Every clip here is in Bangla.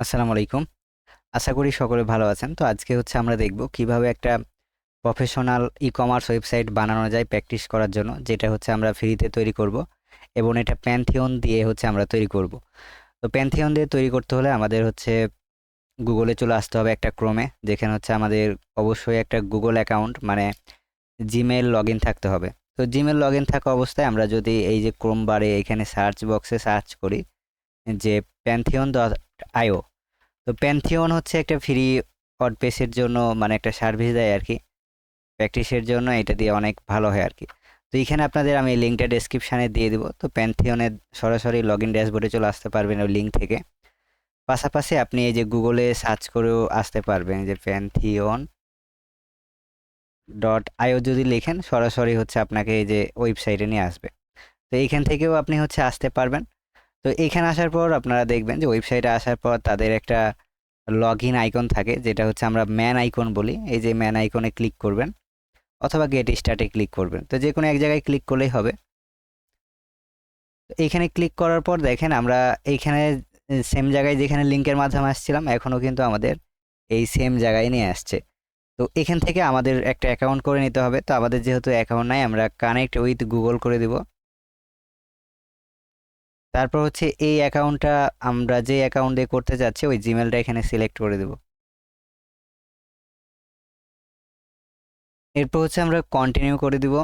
আসসালামু আলাইকুম। আশা করি সকলে ভালো আছেন। তো আজকে হচ্ছে আমরা দেখব কীভাবে একটা প্রফেশনাল ই-কমার্স ওয়েবসাইট বানানো যায় প্র্যাকটিস করার জন্য। যেটা হচ্ছে আমরা ফ্রিতে তৈরি করব এবং এটা Pantheon দিয়ে হচ্ছে আমরা তৈরি করব। তো Pantheon দিয়ে তৈরি করতে হলে আমাদের হচ্ছে গুগলে চলে আসতে হবে একটা ক্রমে যেখানে হচ্ছে আমাদের অবশ্যই একটা গুগল অ্যাকাউন্ট মানে জিমেইল লগইন থাকতে হবে। তো জিমেইল লগইন থাকা অবস্থায় আমরা যদি এই যে ক্রোম বারে এখানে সার্চ বক্সে সার্চ করি, যে pantheon.io তো প্যান্থিয়ন হচ্ছে একটা ফ্রি ওয়ার্ডপ্রেসের জন্য মানে একটা সার্ভিস দেয় আর কি প্র্যাকটিসের জন্য এটা দিয়ে অনেক ভালো হয় আর কি তো এখানে আপনাদের আমি লিঙ্কটা ডেসক্রিপশানে দিয়ে দিব। তো প্যান্থিয়নের সরাসরি লগ ইন ড্যাশবোর্ডে চলে আসতে পারবেন ওই লিঙ্ক থেকে। পাশাপাশি আপনি এই যে গুগলে সার্চ করেও আসতে পারবেন যে প্যান্থিয়ন ডট আইও যদি লেখেন সরাসরি হচ্ছে আপনাকে এই যে ওয়েবসাইটে নিয়ে আসবে। তো এইখান থেকেও আপনি হচ্ছে আসতে পারবেন। তো এখানে আসার পর আপনারা দেখবেন যে ওয়েবসাইটে আসার পর তাদের একটা লগ ইন আইকন থাকে, যেটা হচ্ছে আমরা ম্যান আইকন বলি। এই যে ম্যান আইকনে ক্লিক করবেন অথবা গেট স্টার্টে ক্লিক করবেন। তো যে কোনো এক জায়গায় ক্লিক করলেই হবে। এইখানে ক্লিক করার পর দেখেন আমরা এইখানে সেম জায়গায় যেখানে লিঙ্কের মাধ্যমে আসছিলাম, এখনও কিন্তু আমাদের এই সেম জায়গায় নিয়ে আসছে। তো এখান থেকে আমাদের একটা অ্যাকাউন্ট করে নিতে হবে। তো আমাদের যেহেতু অ্যাকাউন্ট নাই, আমরা কানেক্ট উইথ গুগল করে দিব। তারপর হচ্ছে এই অ্যাকাউন্টটা আমরা যে অ্যাকাউন্ট দিয়ে করতে যাচ্ছি, ওই জিমেলটা এখানে সিলেক্ট করে দেব। এরপর হচ্ছে আমরা কন্টিনিউ করে দিব।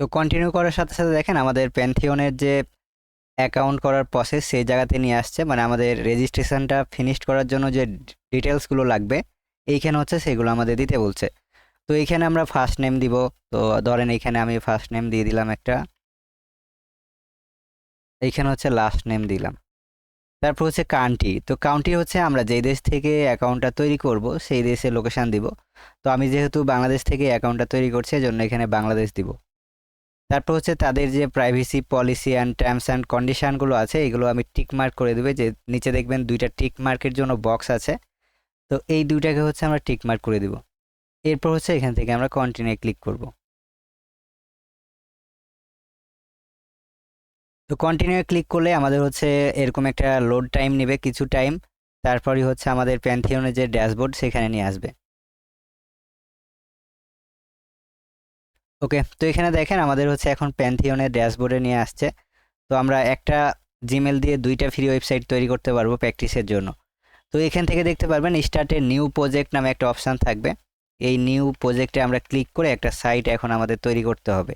তো কন্টিনিউ করার সাথে সাথে দেখেন আমাদের প্যান্থিয়নের যে অ্যাকাউন্ট করার প্রসেস সেই জায়গাতে নিয়ে আসছে। মানে আমাদের রেজিস্ট্রেশনটা ফিনিশড করার জন্য যে ডিটেলসগুলো লাগবে, এইখানে হচ্ছে সেগুলো আমাদের দিতে বলছে। তো এইখানে আমরা ফার্স্ট নেম দিব। তো ধরেন এইখানে আমি ফার্স্ট নেম দিয়ে দিলাম একটা। এইখানে হচ্ছে লাস্ট নেম দিলাম। তারপর হচ্ছে কান্ট্রি তো কাউন্টি হচ্ছে আমরা যেই দেশ থেকে অ্যাকাউন্টটা তৈরি করব, সেই দেশে লোকেশান দিব। তো আমি যেহেতু বাংলাদেশ থেকে অ্যাকাউন্টটা তৈরি করছি, এজন্য এখানে বাংলাদেশ দিব। তারপর হচ্ছে তাদের যে privacy policy and terms and কন্ডিশানগুলো আছে, এগুলো আমি টিক মার্ক করে দেবে। যে নিচে দেখবেন দুইটা টিক মার্কের জন্য বক্স আছে। তো এই দুইটাকে হচ্ছে আমরা টিক মার্ক করে দিব। এরপর হচ্ছে এখান থেকে আমরা কন্টিনিউ ক্লিক করব। তো কন্টিনিউ ক্লিক করলে আমাদের হচ্ছে এরকম একটা লোড টাইম নেবে, কিছু টাইম তারপরই হচ্ছে আমাদের প্যান্থিয়নের যে ড্যাশবোর্ড সেখানে নিয়ে আসবে। ওকে তো এখানে দেখেন আমাদের হচ্ছে এখন প্যান্থিয়নের ড্যাশবোর্ডে নিয়ে আসছে। তো আমরা একটা জিমেল দিয়ে দুইটা ফ্রি ওয়েবসাইট তৈরি করতে পারব প্র্যাকটিসের জন্য। তো এখান থেকে দেখতে পারবেন স্টার্টে নিউ প্রজেক্ট নামে একটা অপশান থাকবে। এই নিউ প্রজেক্টে আমরা ক্লিক করে একটা সাইট এখন আমাদের তৈরি করতে হবে।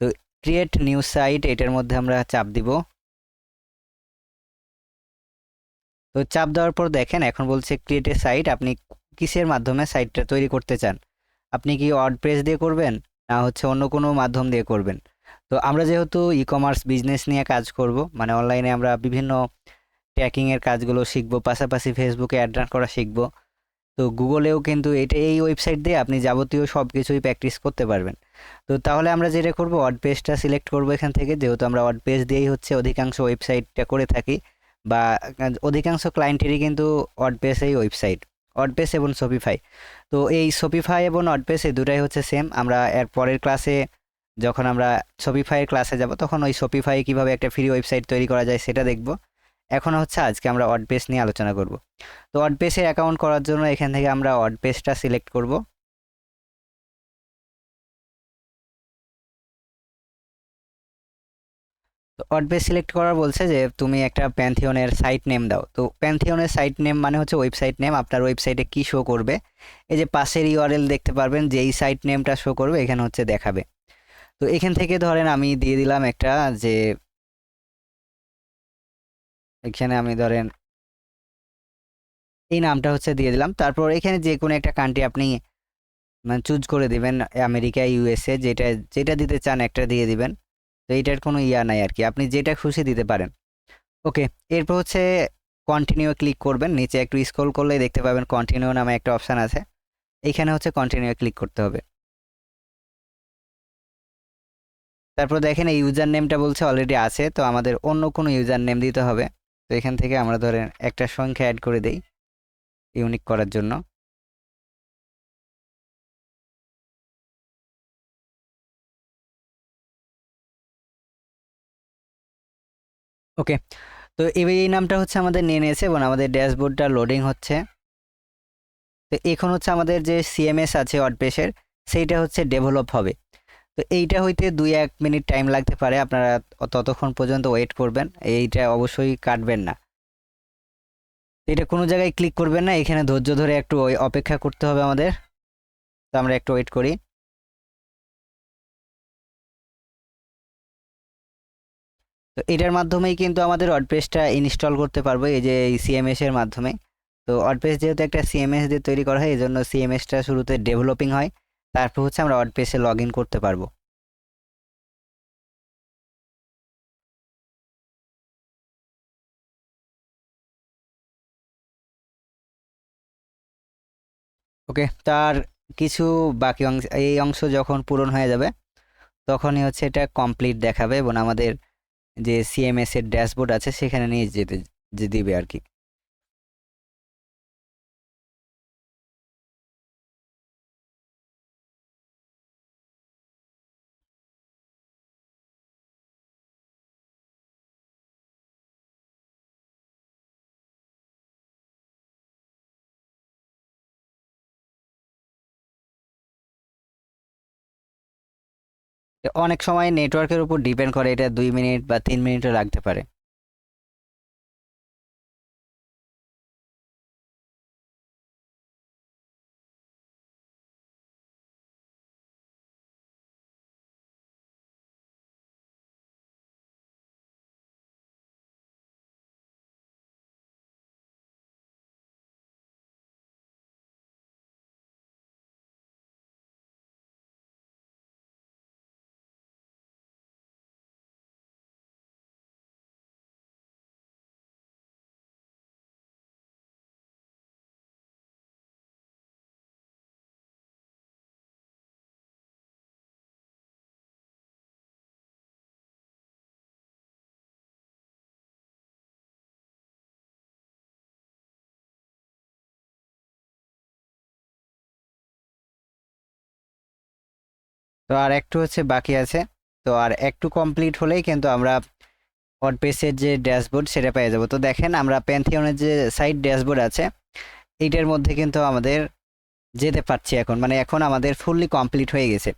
তো ক্রিয়েট নিউ সাইট এটার মধ্যে আমরা চাপ দিব। তো চাপ দেওয়ার পর দেখেন, এখন বলছে ক্রিয়েট এ সাইট আপনি কিসের মাধ্যমে সাইটটা তৈরি করতে চান? আপনি কি প্রেস দিয়ে করবেন, না হচ্ছে অন্য কোনো মাধ্যম দিয়ে করবেন? তো আমরা যেহেতু ই কমার্স বিজনেস নিয়ে কাজ করব মানে অনলাইনে আমরা বিভিন্ন ট্র্যাকিংয়ের কাজগুলো শিখব, পাশাপাশি ফেসবুকে অ্যাড রান করা শিখব তো গুগলেও কিন্তু এটা এই ওয়েবসাইট দিয়ে আপনি যাবতীয় সব কিছুই প্র্যাকটিস করতে পারবেন। তো তাহলে আমরা যেটা করব ওয়ার্ড পেজটা সিলেক্ট করব এখান থেকে। যেহেতু আমরা ওয়ার্ড পেজ দিয়েই হচ্ছে অধিকাংশ ওয়েবসাইটটা করে থাকি বা অধিকাংশ ক্লায়েন্টেরই কিন্তু ওয়ার্ড পেজেই ওয়েবসাইট ওয়ার্ডপ্রেস এবং শপিফাই তো এই শপিফাই এবং ওয়ার্ডপ্রেস এই দুটাই হচ্ছে সেম আমরা এর পরের ক্লাসে যখন আমরা শপিফাইয়ের ক্লাসে যাব, তখন ওই শপিফাই কীভাবে একটা ফ্রি ওয়েবসাইট তৈরি করা যায় সেটা দেখব। এখন হচ্ছে আজকে আমরা ওয়ার্ডপ্রেস নিয়ে আলোচনা করব। তো ওয়ার্ডপ্রেসের অ্যাকাউন্ট করার জন্য এখান থেকে আমরা ওয়ার্ডপ্রেসটা সিলেক্ট করব। তো ওয়ার্ডপ্রেস সিলেক্ট করার বলছে যে, তুমি একটা প্যান্থিয়নের সাইট নেম দাও। তো প্যান্থিয়নের সাইট নেম মানে হচ্ছে ওয়েবসাইট নেম আপনার ওয়েবসাইটে কি শো করবে? এই যে পাশের ইউআরএল দেখতে পারবেন যে এই সাইট নেমটা শো করবে, এখানে হচ্ছে দেখাবে। তো এখান থেকে ধরেন আমি দিয়ে দিলাম একটা যে এখানে আমি ধরেন এই নামটা হচ্ছে দিয়ে দিলাম। তারপর এখানে যে কোনো একটা কান্ট্রি আপনি মানে চুজ করে দিবেন, আমেরিকা ইউএসএ যেটা যেটা দিতে চান একটা দিয়ে দিবেন। তো এইটার কোনো ইয়া নাই আর কি আপনি যেটা খুশি দিতে পারেন। ওকে এরপর হচ্ছে কন্টিনিউ ক্লিক করবেন। নিচে একটু স্ক্রল করলে দেখতে পাবেন কন্টিনিউ নামে একটা অপশান আছে। এখানে হচ্ছে কন্টিনিউ ক্লিক করতে হবে। তারপর দেখেন এই ইউজার নেমটা বলছে অলরেডি আছে। তো আমাদের অন্য কোনো ইউজার নেম দিতে হবে। তো এখান থেকে আমরা ধরেন একটা সংখ্যা অ্যাড করে দেই ইউনিক করার জন্য। ওকে তো এবার এই নামটা হচ্ছে আমাদের নিয়ে নিয়েছে এবং আমাদের ড্যাশবোর্ডটা লোডিং হচ্ছে। তো এখন হচ্ছে আমাদের যে সিএমএস আছে ওয়ার্ডপ্রেসের সেইটা হচ্ছে ডেভেলপ হবে। তো এইটা হইতে দুই এক মিনিট টাইম লাগতে পারে, আপনারা ততক্ষণ পর্যন্ত ওয়েট করবেন, এইটা অবশ্যই কাটবেন না। এটা কোনো জায়গায় ক্লিক করবেন না, এখানে ধৈর্য ধরে একটু অপেক্ষা করতে হবে আমাদের। তো আমরা একটু ওয়েট করি। তো এটার মাধ্যমেই কিন্তু আমাদের ওয়ার্ডপ্রেসটা ইনস্টল করতে পারব, এই যে এই সিএমএস এর মাধ্যমে। তো ওয়ার্ডপ্রেস যেহেতু একটা সিএমএস দিয়ে তৈরি করা হয় এই জন্য সিএমএসটা শুরুতে ডেভেলপিং হয়। তারপর হচ্ছে আমরা ওয়ার্ডপ্রেসে লগ ইন করতে পারব। ওকে তার কিছু বাকি অংশ, এই অংশ যখন পূরণ হয়ে যাবে, তখনই হচ্ছে এটা কমপ্লিট দেখাবে এবং আমাদের যে সিএমএস এর ড্যাশবোর্ড আছে, সেখানে নিয়ে যেতে দিবে আর কি। অনেক সময় নেটওয়ার্কের উপর ডিপেন্ড করে এটা দুই মিনিট বা তিন মিনিটও লাগতে পারে। তো আর একটু হচ্ছে বাকি আছে। তো আর একটু কমপ্লিট হলেই কিন্তু আমরা ওয়ার্ডপ্রেসের যে ড্যাশবোর্ড সেটা পেয়ে যাব। তো দেখেন আমরা প্যান্থিয়নের যে সাইড ড্যাশবোর্ড আছে, এইটার মধ্যে কিন্তু আমাদের যেতে পারছি এখন। মানে এখন আমাদের ফুললি কমপ্লিট হয়ে গেছে।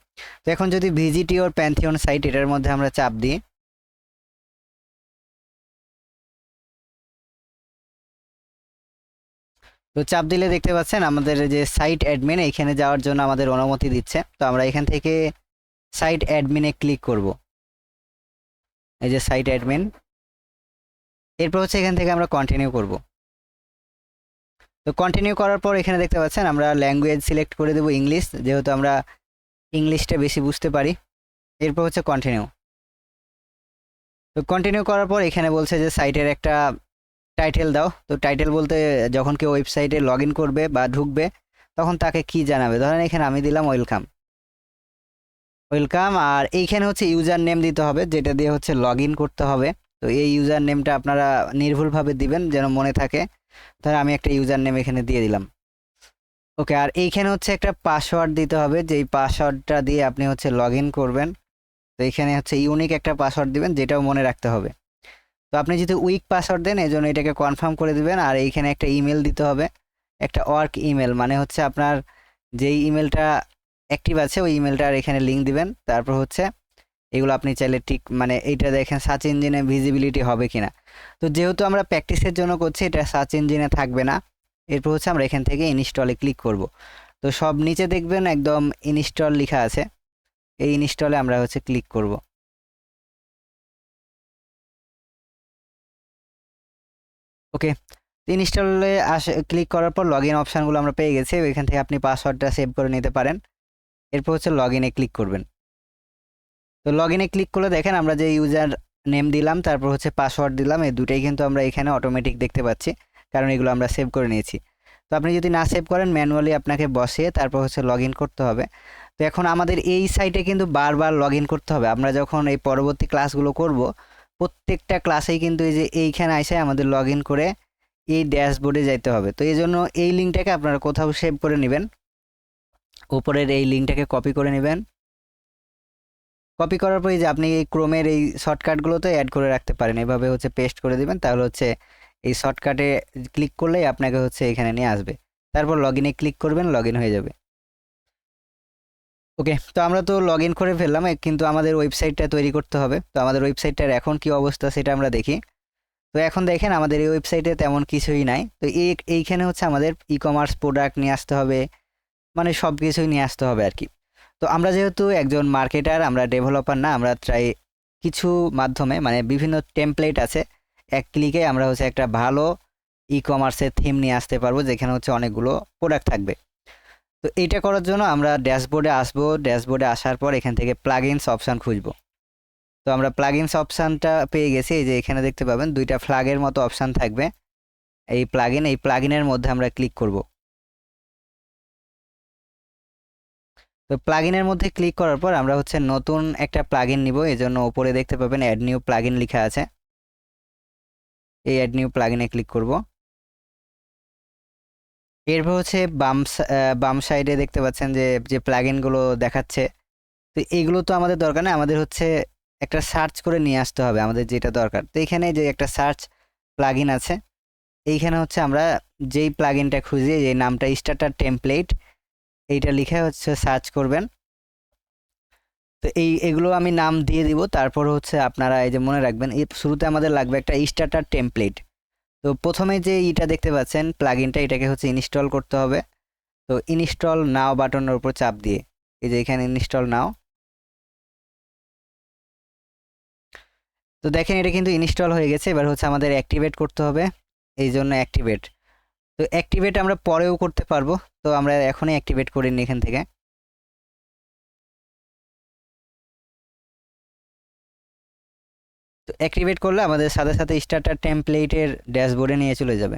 তো এখন যদি ভিজিট ইউর প্যান্থিয়ন সাইট এটার মধ্যে আমরা চাপ দিই। তো চাপ দিলে দেখতে পাচ্ছেন আমাদের যে সাইট অ্যাডমিন এখানে যাওয়ার জন্য আমাদের অনুমতি দিচ্ছে। তো আমরা এখান থেকে সাইট অ্যাডমিনে ক্লিক করব। এই যে সাইট অ্যাডমিন এরপর হচ্ছে এখান থেকে আমরা কন্টিনিউ করব। তো কন্টিনিউ করার পর এখানে দেখতে পাচ্ছেন আমরা ল্যাঙ্গুয়েজ সিলেক্ট করে দেবো ইংলিশ যেহেতু আমরা ইংলিশটা বেশি বুঝতে পারি। এরপর হচ্ছে কন্টিনিউ তো কন্টিনিউ করার পর এখানে বলছে যে সাইটের একটা টাইটেল দাও। তো টাইটেল বলতে যখন কেউ ওয়েবসাইটে লগ ইন করবে বা ঢুকবে, তখন তাকে কি জানাবে? ধরেন এখানে আমি দিলাম ওয়েলকাম ওয়েলকাম আর এইখানে হচ্ছে ইউজার নেম দিতে হবে, যেটা দিয়ে হচ্ছে লগ ইন করতে হবে। তো এই ইউজার নেমটা আপনারা নির্ভুলভাবে দিবেন যেন মনে থাকে। তাহলে আমি একটা ইউজার নেম এখানে দিয়ে দিলাম। ওকে, আর এইখানে হচ্ছে একটা পাসওয়ার্ড দিতে হবে, যেই পাসওয়ার্ডটা দিয়ে আপনি হচ্ছে লগ ইন করবেন। তো এইখানে হচ্ছে ইউনিক একটা পাসওয়ার্ড দিবেন, যেটাও মনে রাখতে হবে। তো আপনি যদি উইক পাসওয়ার্ড দেন এই জন্য এটাকে কনফার্ম করে দিবেন। আর এইখানে একটা ইমেল দিতে হবে। একটা ওয়ার্ক ইমেল মানে হচ্ছে আপনার যেই ইমেলটা অ্যাক্টিভ আছে, ওই ইমেলটার এখানে লিঙ্ক দিবেন। তারপর হচ্ছে এগুলো আপনি চাইলে ঠিক মানে এইটা দেখেন সার্চ ইঞ্জিনে ভিজিবিলিটি হবে কি না তো যেহেতু আমরা প্র্যাকটিসের জন্য করছি, এটা সার্চ ইঞ্জিনে থাকবে না। এরপর হচ্ছে আমরা এখান থেকে ইনস্টলে ক্লিক করব। তো সব নিচে দেখবেন একদম ইনস্টল লেখা আছে। এই ইনস্টলে আমরা হচ্ছে ক্লিক করব। ওকে ইনস্টলে আসে ক্লিক করার পর লগ ইন অপশানগুলো আমরা পেয়ে গেছি, এখান থেকে আপনি পাসওয়ার্ডটা সেভ করে নিতে পারেন। এরপর হচ্ছে লগ ইনে ক্লিক করবেন। তো লগ ইনে ক্লিক করলে দেখেন আমরা যে ইউজার নেম দিলাম, তারপর হচ্ছে পাসওয়ার্ড দিলাম, এই দুটাই কিন্তু আমরা এখানে অটোমেটিক দেখতে পাচ্ছি, কারণ এগুলো আমরা সেভ করে নিয়েছি। তো আপনি যদি না সেভ করেন ম্যানুয়ালি আপনাকে বসিয়ে তারপর হচ্ছে লগ করতে হবে। তো এখন আমাদের এই সাইটে কিন্তু বারবার লগ করতে হবে। আমরা যখন এই পরবর্তী ক্লাসগুলো করব প্রত্যেকটা ক্লাসেই কিন্তু এই যে এইখানে এসে আমাদের লগ করে এই ড্যাশবোর্ডে যাইতে হবে। তো এই জন্য এই লিঙ্কটাকে আপনারা কোথাও সেভ করে নেবেন। উপরের এই লিঙ্কটাকে কপি করে নেবেন। কপি করার পরে যে আপনি এই ক্রোমের এই শর্টকাটগুলোতে অ্যাড করে রাখতে পারেন। এভাবে হচ্ছে পেস্ট করে দিবেন, তাহলে হচ্ছে এই শর্টকাটে ক্লিক করলেই আপনাকে হচ্ছে এখানে নিয়ে আসবে। তারপর লগ ইনে ক্লিক করবেন লগ হয়ে যাবে। ওকে তো আমরা তো লগ ইন করে ফেললাম কিন্তু আমাদের ওয়েবসাইটটা তৈরি করতে হবে। তো আমাদের ওয়েবসাইটটার এখন কি অবস্থা সেটা আমরা দেখি। তো এখন দেখেন আমাদের এই ওয়েবসাইটে তেমন কিছুই নাই। তো এই, এইখানে হচ্ছে আমাদের ই কমার্স প্রোডাক্ট নিয়ে আসতে হবে মানে সব কিছুই নিয়ে আসতে হবে আর কি। তো আমরা যেহেতু একজন মার্কেটার আমরা ডেভেলপার না, আমরা ট্রাই কিছু মাধ্যমে মানে বিভিন্ন টেমপ্লেট আছে, এক ক্লিকে আমরা হচ্ছে একটা ভালো ই কমার্সের থিম নিয়ে আসতে পারব, যেখানে হচ্ছে অনেকগুলো প্রোডাক্ট থাকবে। তো এইটা করার জন্য আমরা ড্যাশবোর্ডে আসব, ড্যাশবোর্ডে আসার পর এখান থেকে প্লাগইনস অপশান খুঁজবো। তো আমরা প্লাগইনস অপশানটা পেয়ে গেছি, এই যে এখানে দেখতে পাবেন দুইটা ফ্লাগের মতো অপশান থাকবে। এই প্লাগইন এই প্লাগইনের মধ্যে আমরা ক্লিক করব। তো প্লাগইনের মধ্যে ক্লিক করার পর আমরা হচ্ছে নতুন একটা প্লাগইন নিব, এই জন্য ওপরে দেখতে পাবেন অ্যাড নিউ প্লাগইন লেখা আছে। এই অ্যাড নিউ প্লাগইনে ক্লিক করব। এরপর হচ্ছে বাম বাম সাইডে দেখতে পাচ্ছেন যে যে প্লাগইনগুলো দেখাচ্ছে। তো এইগুলো তো আমাদের দরকার নেই আমাদের হচ্ছে একটা সার্চ করে নিয়ে আসতে হবে, আমাদের যেটা দরকার। তো এখানে যে একটা সার্চ প্লাগইন আছে, এইখানে হচ্ছে আমরা যেই প্লাগইনটা খুঁজি যে নামটা স্টার্টার টেমপ্লেট এইটা লিখে হচ্ছে সার্চ করবেন। তো এই, এগুলো আমি নাম দিয়ে দিব, তারপর হচ্ছে আপনারা এই যে মনে রাখবেন শুরুতে আমাদের লাগবে একটা স্টার্টার টেমপ্লেট তো প্রথমে যে ইটা দেখতে পাচ্ছেন প্লাগইনটা এটাকে হচ্ছে ইনস্টল করতে হবে। তো ইনস্টল নাও বাটনের উপর চাপ দিয়ে, এই যে এখানে ইনস্টল নাও তো দেখেন এটা কিন্তু ইনস্টল হয়ে গেছে, এবার হচ্ছে আমাদের অ্যাক্টিভেট করতে হবে, এই জন্য অ্যাক্টিভেট তো অ্যাক্টিভেট আমরা পরেও করতে পারব, তো আমরা এখনই অ্যাক্টিভেট করে নিই এখান থেকে। তো অ্যাক্টিভেট করলে আমাদের সাথে সাথে স্টার্টার টেমপ্লেটের ড্যাশবোর্ডে নিয়ে চলে যাবে।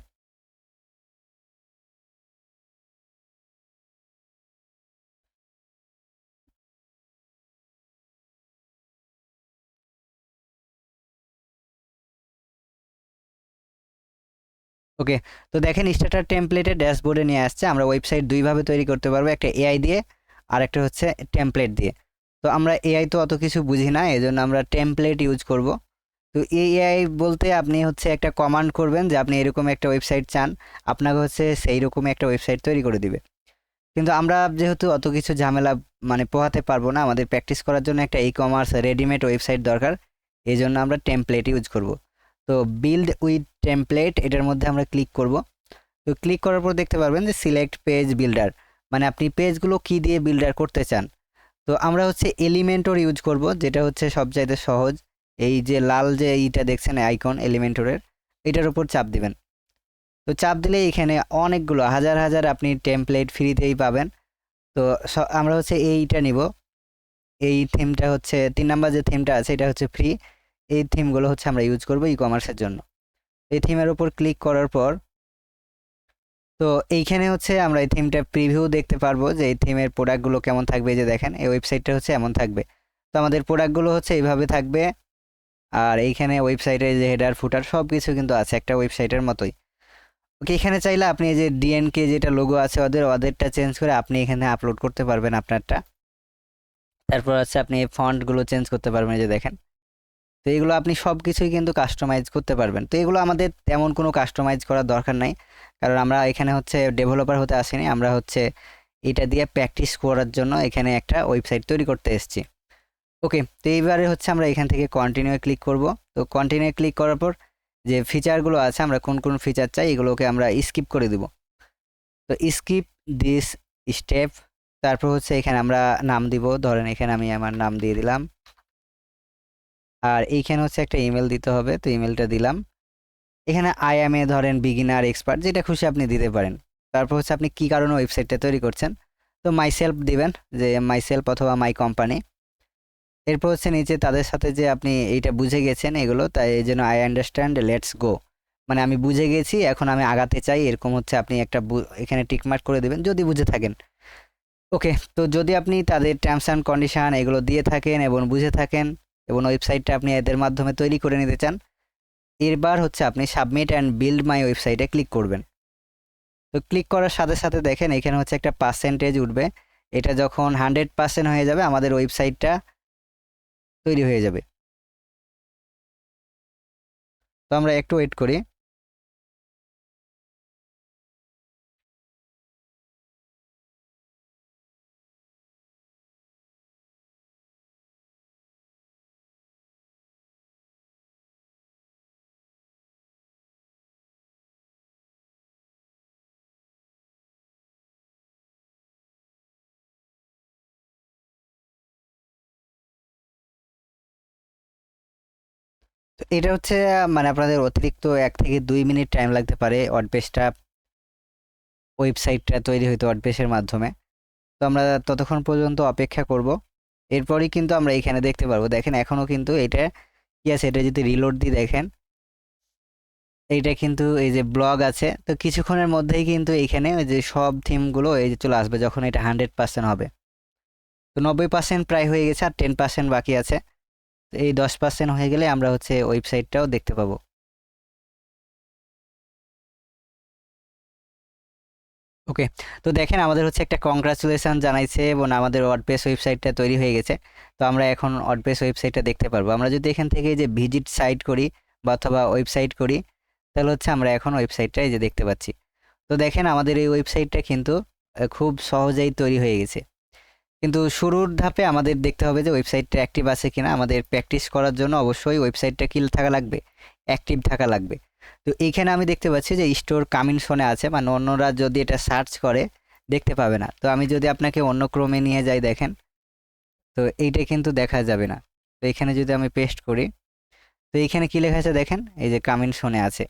ওকে তো দেখেন স্টার্টার টেমপ্লেটের ড্যাশবোর্ডে নিয়ে আসছে, আমরা ওয়েবসাইট দুইভাবে তৈরি করতে পারব, একটা এআই দিয়ে আর একটা হচ্ছে টেমপ্লেট দিয়ে। তো আমরা এআই তো অত কিছু বুঝি না, এজন্য আমরা টেমপ্লেট ইউজ করব। তো এআই বলতে আপনি হচ্ছে একটা কমান্ড করবেন যে আপনি এরকম একটা ওয়েবসাইট চান, আপনাকে হচ্ছে সেই রকমই একটা ওয়েবসাইট তৈরি করে দিবে। কিন্তু আমরা যেহেতু অত কিছু ঝামেলা মানে পোহাতে পারব না, আমাদের প্র্যাকটিস করার জন্য একটা ই কমার্স রেডিমেড ওয়েবসাইট দরকার, এই জন্য আমরা টেমপ্লেট ইউজ করব। তো বিল্ড উইথ টেমপ্লেট এটার মধ্যে আমরা ক্লিক করব। তো ক্লিক করার পর দেখতে পারবেন যে সিলেক্ট পেজ বিল্ডার মানে আপনি পেজগুলো কি দিয়ে বিল্ডার করতে চান। তো আমরা হচ্ছে এলিমেন্টর ইউজ করব, যেটা হচ্ছে সবচাইতে সহজ। এই যে লাল যে এইটা দেখছেন, আইকন, এলিমেন্টরের, এটার উপর চাপ দিবেন। তো চাপ দিলে এখানে অনেকগুলো, হাজার হাজার আপনি টেমপ্লেট ফ্রিতেই পাবেন। তো আমরা হচ্ছে এইটা নিব। এই থিমটা হচ্ছে, তিন নাম্বার যে থিমটা আছে, এটা হচ্ছে ফ্রি এই থিমগুলো হচ্ছে আমরা ইউজ করব ই কমার্সের জন্য। এই থিমের উপর ক্লিক করার পর, তো এইখানে হচ্ছে আমরা এই থিমটা প্রিভিউ দেখতে পারব যে এই থিমের প্রোডাক্টগুলো কেমন থাকবে যে দেখেন, এই ওয়েবসাইটটা হচ্ছে এমন থাকবে। তো আমাদের প্রোডাক্টগুলো হচ্ছে এইভাবে থাকবে। আর এইখানে ওয়েবসাইটে যে হেডার ফুটার সব কিছু কিন্তু আছে একটা ওয়েবসাইটের মতোই। ওকে এখানে চাইলে আপনি এই যে ডিএনকে যেটা লোগো আছে ওদের, ওদেরটা চেঞ্জ করে আপনি এখানে আপলোড করতে পারবেন আপনারটা। তারপর হচ্ছে আপনি এই ফন্টগুলো চেঞ্জ করতে পারবেন যে দেখেন। তো এগুলো আপনি সব কিছুই কিন্তু কাস্টমাইজ করতে পারবেন। তো এগুলো আমাদের তেমন কোনো কাস্টমাইজ করার দরকার নাই। কারণ আমরা এখানে হচ্ছে ডেভেলপার হতে আসিনি, আমরা হচ্ছে এটা দিয়ে প্র্যাকটিস করার জন্য এখানে একটা ওয়েবসাইট তৈরি করতে এসেছি। ওকে তো এইবারে হচ্ছে আমরা এখান থেকে কন্টিনিউ ক্লিক করব। তো কন্টিনিউ ক্লিক করার পর যে ফিচারগুলো আছে, আমরা কোন কোন ফিচার চাই, এগুলোকে আমরা স্কিপ করে দিব। তো স্কিপ দিস স্টেপ তারপর হচ্ছে এখানে আমরা নাম দিব। ধরেন এখানে আমি আমার নাম দিয়ে দিলাম। আর এইখানে হচ্ছে একটা ইমেল দিতে হবে, তো ইমেলটা দিলাম। এখানে আই এম এ ধরেন বিগিনার এক্সপার্ট যেটা খুশি আপনি দিতে পারেন। তারপর হচ্ছে আপনি কি কারণে ওয়েবসাইটটা তৈরি করছেন? তো মাই সেলফ দিবেন, যে মাই সেলফ অথবা মাই কোম্পানি এরপর হচ্ছে নিচে তাদের সাথে যে আপনি এইটা বুঝে গেছেন এগুলো, তাই এই জন্য আই আন্ডারস্ট্যান্ড লেটস গো মানে আমি বুঝে গেছি, এখন আমি আগাতে চাই, এরকম হচ্ছে আপনি একটা এখানে টিকমার্ক করে দেবেন, যদি বুঝে থাকেন। ওকে তো যদি আপনি তাদের টার্মস অ্যান্ড কন্ডিশন এগুলো দিয়ে থাকেন এবং বুঝে থাকেন, এবং ওয়েবসাইটটা আপনি এদের মাধ্যমে তৈরি করে নিতে চান, এরবার হচ্ছে আপনি সাবমিট অ্যান্ড বিল্ড মাই ওয়েবসাইটে ক্লিক করবেন। তো ক্লিক করার সাথে সাথে দেখেন, এখানে হচ্ছে একটা পার্সেন্টেজ উঠবে। এটা যখন হান্ড্রেড পার্সেন্ট হয়ে যাবে, আমাদের ওয়েবসাইটটা তৈরি হয়ে যাবে। তো আমরা একটু ওয়েট করি। এটা হচ্ছে মানে আপনাদের অতিরিক্ত এক থেকে দুই মিনিট টাইম লাগতে পারে ওয়ার্ডপ্রেসটা ওয়েবসাইটটা তৈরি হইতে ওয়ার্ডপ্রেসের মাধ্যমে। তো আমরা ততক্ষণ পর্যন্ত অপেক্ষা করব। এরপরই কিন্তু আমরা এখানে দেখতে পারব। দেখেন, এখনও কিন্তু এটা কি আছে? এটা যদি রিলোড দিয়ে দেখেন, এইটা কিন্তু এই যে ব্লগ আছে। তো কিছুক্ষণের মধ্যেই কিন্তু এখানে ওই যে সব থিমগুলো এই যে চলে আসবে, যখন এটা হান্ড্রেড পার্সেন্ট হবে। তো নব্বই পার্সেন্ট প্রায় হয়ে গেছে আর টেন পার্সেন্ট বাকি আছে। এই দশ পার্সেন্ট হয়ে গেলে আমরা হচ্ছে ওয়েবসাইটটাও দেখতে পাবো। ওকে তো দেখেন আমাদের হচ্ছে একটা কংগ্রাচুলেশন জানাইছে এবং আমাদের ওয়ার্ডপ্রেস ওয়েবসাইটটা তৈরি হয়ে গেছে। তো আমরা এখন ওয়ার্ডপ্রেস ওয়েবসাইটটা দেখতে পারব। আমরা যদি এখান থেকে যে ভিজিট সাইট করি বা অথবা ওয়েবসাইট করি, তাহলে হচ্ছে আমরা এখন ওয়েবসাইটটা এই যে দেখতে পাচ্ছি। তো দেখেন আমাদের এই ওয়েবসাইটটা কিন্তু খুব সহজেই তৈরি হয়ে গেছে। কিন্তু শুরুর ধাপে আমাদের দেখতে হবে যে ওয়েবসাইটটা অ্যাক্টিভ আছে কিনা। আমাদের প্র্যাকটিস করার জন্য অবশ্যই ওয়েবসাইটটা কিল থাকা লাগবে অ্যাক্টিভ থাকা লাগবে। তো এইখানে আমি দেখতে পাচ্ছি যে স্টোর কামিং শোনে আছে মানে অন্যরা যদি এটা সার্চ করে, দেখতে পাবে না। তো আমি যদি আপনাকে অন্য ক্রমে নিয়ে যাই দেখেন, তো এইটা কিন্তু দেখা যাবে না। তো এখানে যদি আমি পেস্ট করি, তো এইখানে কি লেখা আছে দেখেন? এই যে কামিং শোনে আছে।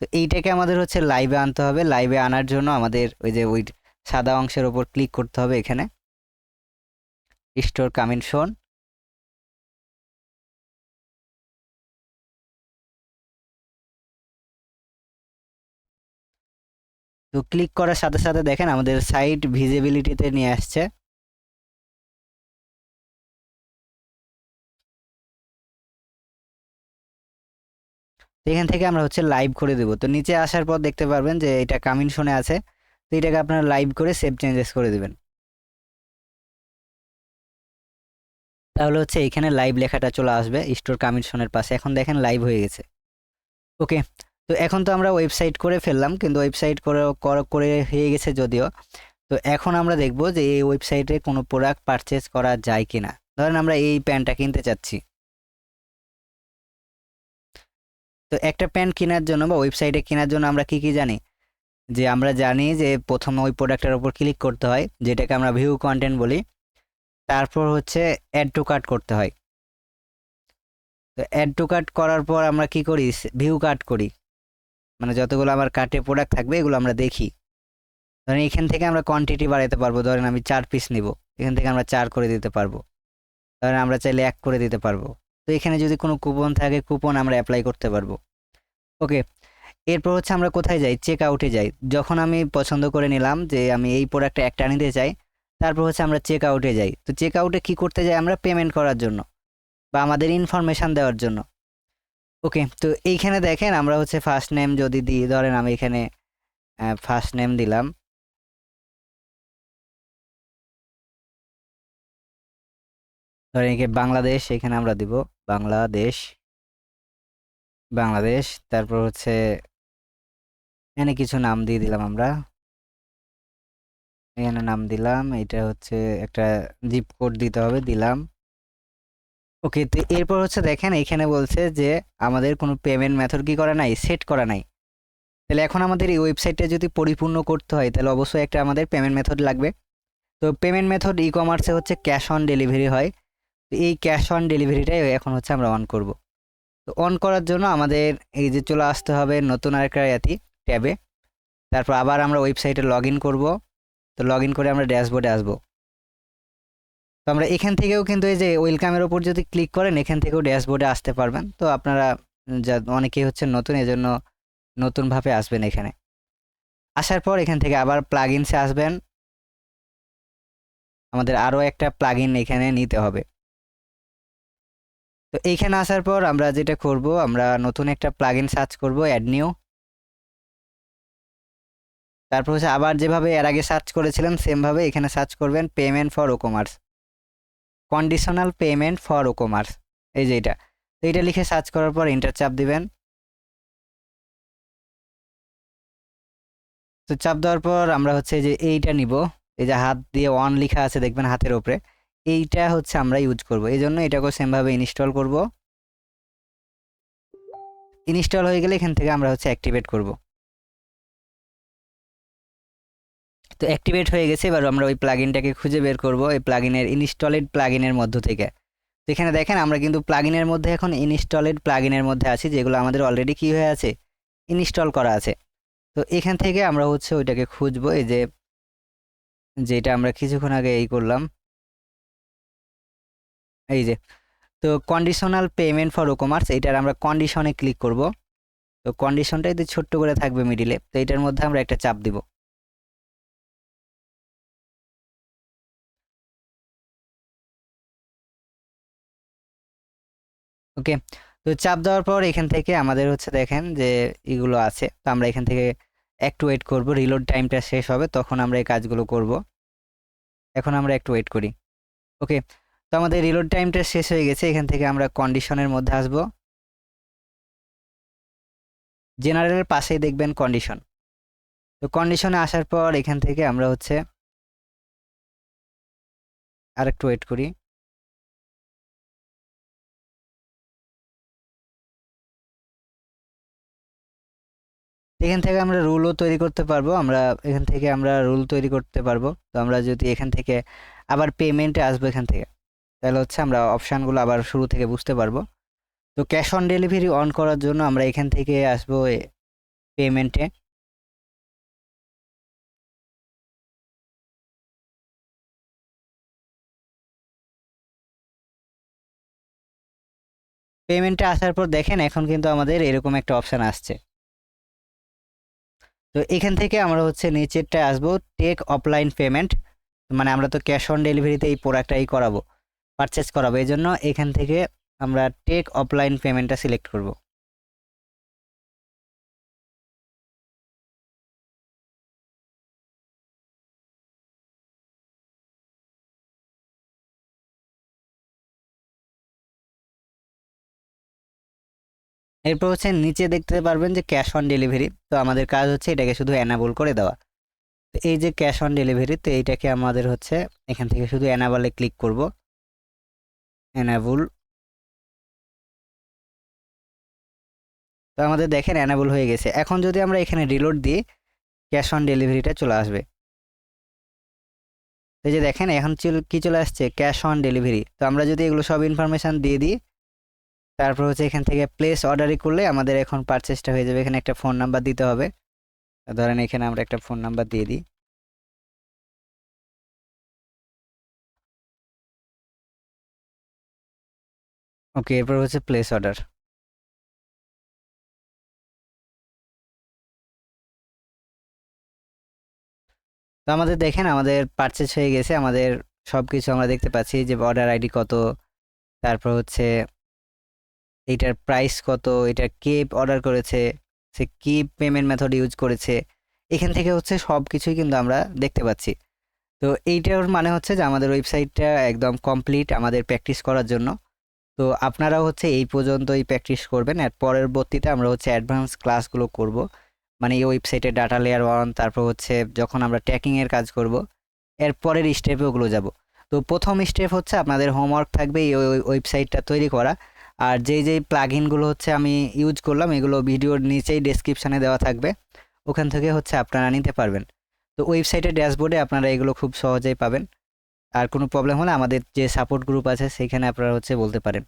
তো এইটাকে আমাদের হচ্ছে লাইভে আনতে হবে। লাইভে আনার জন্য আমাদের ওই যে ওই সাদা অংশের ওপর ক্লিক করতে হবে এখানে। স্টোর কামিং শোন। তো ক্লিক করার সাথে সাথে দেখেন আমাদের সাইট ভিজিবিলিটিতে নিয়ে আসছে। এখান থেকে আমরা হচ্ছে লাইভ করে দেব। তো নিচে আসার পর দেখতে পারবেন যে এটা কামিং শোনে আছে। তো এটাকে আপনারা লাইভ করে সেভ চেঞ্জেস করে দেবেন। তাহলে হচ্ছে এখানে লাইভ লেখাটা চলে আসবে স্টোর কামিশনের পাশে। এখন দেখেন লাইভ হয়ে গেছে। ওকে তো এখন তো আমরা ওয়েবসাইট করে ফেললাম, কিন্তু ওয়েবসাইট করে, কর- হয়ে গেছে যদিও। তো এখন আমরা দেখব যে এই ওয়েবসাইটে কোনো প্রোডাক্ট পারচেস করা যায় কি না ধরেন আমরা এই প্যান্টটা কিনতে চাচ্ছি। তো একটা প্যান্ট কেনার জন্য বা ওয়েবসাইটে কেনার জন্য আমরা কি কি জানি? যে আমরা জানি যে প্রথমে ওই প্রোডাক্টের উপর ক্লিক করতে হয়, যেটাকে আমরা ভিউ কন্টেন্ট বলি। তারপর হচ্ছে অ্যাড টু কার্ট করতে হয়। তো অ্যাড টু কার্ট করার পর আমরা কি করি? ভিউ কাট করি। মানে যতগুলো আমার কার্টে প্রোডাক্ট থাকবে, এগুলো আমরা দেখি। ধরেন এখান থেকে আমরা কোয়ান্টিটি বাড়াতে পারব। ধরেন আমি চার পিস নিব। এখান থেকে আমরা চার করে দিতে পারব। ধরেন আমরা চাইলে এক করে দিতে পারব। তো এখানে যদি কোনো কুপন থাকে কুপন আমরা অ্যাপ্লাই করতে পারব। ওকে এরপর হচ্ছে আমরা কোথায় যাই? চেক আউটে যাই। যখন আমি পছন্দ করে নিলাম যে আমি এই প্রোডাক্টটা একটা নিতে চাই তারপর হচ্ছে আমরা চেক আউটে যাই। তো চেক আউটে কী করতে যাই আমরা? পেমেন্ট করার জন্য বা আমাদের ইনফরমেশান দেওয়ার জন্য। ওকে তো এইখানে দেখেন আমরা হচ্ছে ফার্স্ট নেম যদি দিই, ধরেন আমি এখানে ফার্স্ট নেম দিলাম। ধরেন এখানে বাংলাদেশ, এখানে আমরা দিব বাংলাদেশ। বাংলাদেশ, তারপর হচ্ছে এখানে কিছু নাম দিয়ে দিলাম আমরা। এখানে নাম দিলাম, এটা হচ্ছে একটা জিপ কোড দিতে হবে, দিলাম। ওকে তো এরপর হচ্ছে দেখেন, এখানে বলছে যে আমাদের কোনো পেমেন্ট মেথড কি করা নাই সেট করা নাই। তাহলে এখন আমাদের এই ওয়েবসাইটটা যদি পরিপূর্ণ করতে হয়, তাহলে অবশ্যই একটা আমাদের পেমেন্ট মেথড লাগবে। তো পেমেন্ট মেথড ই কমার্সে হচ্ছে ক্যাশ অন ডেলিভারি হয়। তো এই ক্যাশ অন ডেলিভারিটাই এখন হচ্ছে আমরা অন করব। তো অন করার জন্য আমাদের এই যে চলে আসতে হবে নতুন আরেকটা ইয়াতি ট্যাবে। তারপর আবার আমরা ওয়েবসাইটে লগ ইন করব। তো লগ ইন করে আমরা ড্যাশবোর্ডে আসব। তো আমরা এখান থেকেও কিন্তু এই যে ওয়েলকামের ওপর যদি ক্লিক করেন, এখান থেকেও ড্যাশবোর্ডে আসতে পারবেন। তো আপনারা যা অনেকেই হচ্ছে নতুন, এজন্য নতুনভাবে আসবেন এখানে। আসার পর এখান থেকে আবার প্লাগ ইনসে আসবেন। আমাদের আরও একটা প্লাগ ইন এখানে নিতে হবে। তো এইখানে আসার পর আমরা যেটা করব, আমরা নতুন একটা প্লাগ ইন সার্চ করব অ্যাড নিউ তারপর হচ্ছে আবার যেভাবে এর আগে সার্চ করেছিলেন সেমভাবে এখানে সার্চ করবেন payment for WooCommerce conditional payment for WooCommerce এই যে এটা। তো এটা লিখে সার্চ করার পর এন্টার চাপ দিবেন। তো চাপ দেওয়ার পর আমরা হচ্ছে যে এইটা নিব, এই যে হাত দিয়ে অন লেখা আছে দেখবেন হাতের উপরে এইটা হচ্ছে আমরা ইউজ করব, এই জন্য এটাকে সেমভাবে ইনস্টল করব। ইনস্টল হয়ে গেলে এখান থেকে আমরা হচ্ছে অ্যাক্টিভেট করব। তো অ্যাক্টিভেট হয়ে গেছে, এবার আমরা ওই প্লাগইনটাকে খুঁজে বের করব, এই প্লাগিনের ইনস্টলেড প্লাগইনের মধ্য থেকে। তো এখানে দেখেন, আমরা কিন্তু প্লাগইনের মধ্যে এখন ইনস্টলেড প্লাগইনের মধ্যে আছি, যেগুলো আমাদের অলরেডি কি হয়ে আছে? ইনস্টল করা আছে। তো এখান থেকে আমরা হচ্ছে ওইটাকে খুঁজবো, এই যে, যেটা আমরা কিছুক্ষণ আগে এই করলাম। এই যে, তো কন্ডিশনাল পেমেন্ট ফর ওকমার্স এটার আমরা কন্ডিশনে ক্লিক করব। তো কন্ডিশনটা যদি ছোট্ট করে থাকবে মিডিলে তো এটার মধ্যে আমরা একটা চাপ দিব। ওকে? তো চাপ দেওয়ার পর এখান থেকে আমাদের হচ্ছে দেখেন যে এগুলো আছে। তো আমরা এখান থেকে একটু ওয়েট করব রিলোড টাইমটা শেষ হবে, তখন আমরা এই কাজগুলো করব। এখন আমরা একটু ওয়েট করি। ওকে? তো আমাদের রিলোড টাইমটা শেষ হয়ে গেছে, এখান থেকে আমরা কন্ডিশনের মধ্যে আসব। জেনারেলের পাশেই দেখবেন কন্ডিশন তো কন্ডিশনে আসার পর এখান থেকে আমরা হচ্ছে আর একটু ওয়েট করি। এখান থেকে আমরা রুলও তৈরি করতে পারব, আমরা এখান থেকে আমরা রুল তৈরি করতে পারব। তো আমরা যদি এখান থেকে আবার পেমেন্টে আসব এখান থেকে, তাহলে হচ্ছে আমরা অপশানগুলো আবার শুরু থেকে বুঝতে পারব। তো ক্যাশ অন ডেলিভারি অন করার জন্য আমরা এখান থেকে আসব পেমেন্টে পেমেন্টে আসার পর দেখেন এখন কিন্তু আমাদের এরকম একটা অপশান আসছে। তো এখান থেকে আমরা হচ্ছে নিচেরটা আসব টেক অফলাইন পেমেন্ট মানে আমরা তো ক্যাশ অন ডেলিভারিতে এই প্রোডাক্টটাই করাবো পারচেস করাবো এই জন্য এখান থেকে আমরা টেক অফলাইন পেমেন্টটা সিলেক্ট করব। এরপর হচ্ছে নিচে দেখতে পারবেন যে ক্যাশ অন ডেলিভারি তো আমাদের কাজ হচ্ছে এটাকে শুধু অ্যানাবল করে দেওয়া। তো এই যে ক্যাশ অন ডেলিভারি তো এইটাকে আমাদের হচ্ছে এখান থেকে শুধু অ্যানাবলে ক্লিক করব। অ্যানাবল তো আমাদের দেখেন অ্যানাবল হয়ে গেছে। এখন যদি আমরা এখানে রিলোড দিই ক্যাশ অন ডেলিভারিটা চলে আসবে। এই যে দেখেন, এখন কি চলে আসছে? ক্যাশ অন ডেলিভারি তো আমরা যদি এগুলো সব ইনফরমেশান দিয়ে দিই তারপর হচ্ছে এখান থেকে প্লেস অর্ডারই করলে আমাদের এখন পারচেসটা হয়ে যাবে। এখানে একটা ফোন নাম্বার দিতে হবে। ধরেন এখানে আমরা একটা ফোন নাম্বার দিয়ে দিই। ওকে এরপর হচ্ছে প্লেস অর্ডার তো আমাদের দেখেন, আমাদের পারচেস হয়ে গেছে। আমাদের সব কিছু আমরা দেখতে পাচ্ছি যে অর্ডার আইডি কত। তারপর হচ্ছে এইটার প্রাইস কত? এটা কে অর্ডার করেছে? সে কি পেমেন্ট মেথড ইউজ করেছে? এখান থেকে হচ্ছে সব কিছুই কিন্তু আমরা দেখতে পাচ্ছি। তো এইটার মানে হচ্ছে যে আমাদের ওয়েবসাইটটা একদম কমপ্লিট আমাদের প্র্যাকটিস করার জন্য। তো আপনারাও হচ্ছে এই পর্যন্তই প্র্যাকটিস করবেন। আর পরবর্তীতে আমরা হচ্ছে অ্যাডভান্স ক্লাসগুলো করব। মানে এই ওয়েবসাইটে ডাটা লেয়ার ওয়ান তারপর হচ্ছে যখন আমরা ট্র্যাকিংয়ের কাজ করব, এর পরের স্টেপে ওগুলো যাব। তো প্রথম স্টেপ হচ্ছে আপনাদের হোমওয়ার্ক থাকবে এই ওয়েবসাইটটা তৈরি করা। আর যেই যেই প্লাগিনগুলো হচ্ছে আমি ইউজ করলাম, এগুলো ভিডিওর নিচেই ডেসক্রিপশানে দেওয়া থাকবে। ওখান থেকে হচ্ছে আপনারা নিতে পারবেন। তো ওয়েবসাইটের ড্যাশবোর্ডে আপনারা এগুলো খুব সহজেই পাবেন। আর কোনো প্রবলেম হলে আমাদের যে সাপোর্ট গ্রুপ আছে, সেখানে আপনারা হচ্ছে বলতে পারেন।